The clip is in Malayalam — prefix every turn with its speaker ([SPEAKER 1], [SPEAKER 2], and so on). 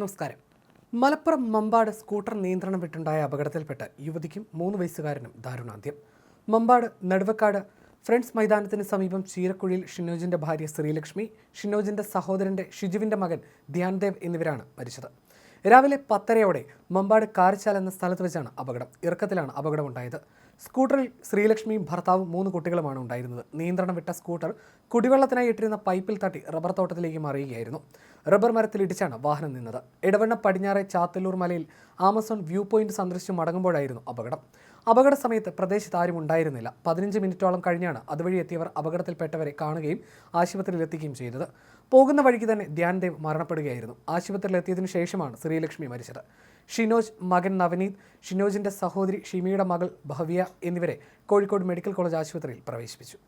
[SPEAKER 1] നമസ്കാരം മലപ്പുറം മമ്പാട് സ്കൂട്ടർ നിയന്ത്രണം വിട്ടുണ്ടായ അപകടത്തിൽപ്പെട്ട് യുവതിക്കും മൂന്ന് വയസ്സുകാരനും ദാരുണാന്ത്യം മമ്പാട് നടുവക്കാട് ഫ്രണ്ട്സ് മൈതാനത്തിന് സമീപം ചീരക്കുഴിയിൽ ഷിനോജിന്റെ ഭാര്യ ശ്രീലക്ഷ്മി ഷിനോജിന്റെ സഹോദരന്റെ ഷിജുവിന്റെ മകൻ ധ്യാൻദേവ് എന്നിവരാണ് മരിച്ചത് രാവിലെ പത്തരയോടെ മമ്പാട് കാരച്ചാൽ എന്ന സ്ഥലത്ത് വെച്ചാണ് അപകടം ഇറക്കത്തിലാണ് അപകടമുണ്ടായത് സ്കൂട്ടറിൽ ശ്രീലക്ഷ്മിയും ഭർത്താവും മൂന്ന് കുട്ടികളുമാണ് ഉണ്ടായിരുന്നത് നിയന്ത്രണം വിട്ട സ്കൂട്ടർ കുടിവെള്ളത്തിനായി ഇട്ടിരുന്ന പൈപ്പിൽ തട്ടി റബ്ബർ തോട്ടത്തിലേക്ക് മറിയുകയായിരുന്നു റബ്ബർ മരത്തിലിടിച്ചാണ് വാഹനം നിന്നത് ഇടവണ്ണ പടിഞ്ഞാറെ ചാത്തല്ലൂർ മലയിൽ ആമസോൺ വ്യൂ പോയിന്റ് സന്ദർശിച്ചു മടങ്ങുമ്പോഴായിരുന്നു അപകടം അപകട സമയത്ത് പ്രദേശത്ത് ആരും ഉണ്ടായിരുന്നില്ല പതിനഞ്ച് മിനിറ്റോളം കഴിഞ്ഞാണ് അതുവഴി എത്തിയവർ അപകടത്തിൽപ്പെട്ടവരെ കാണുകയും ആശുപത്രിയിലെത്തിക്കുകയും ചെയ്തത് പോകുന്ന വഴിക്ക് തന്നെ ധ്യാൻദേവ് മരണപ്പെടുകയായിരുന്നു ആശുപത്രിയിലെത്തിയതിനു ശേഷമാണ് ശ്രീലക്ഷ്മി മരിച്ചത് ഷിനോജ് മകൻ നവനീത് ഷിനോജിൻ്റെ സഹോദരി ഷിമിയുടെ മകൾ ഭവ്യ എന്നിവരെ കോഴിക്കോട് മെഡിക്കൽ കോളേജ് ആശുപത്രിയിൽ പ്രവേശിപ്പിച്ചു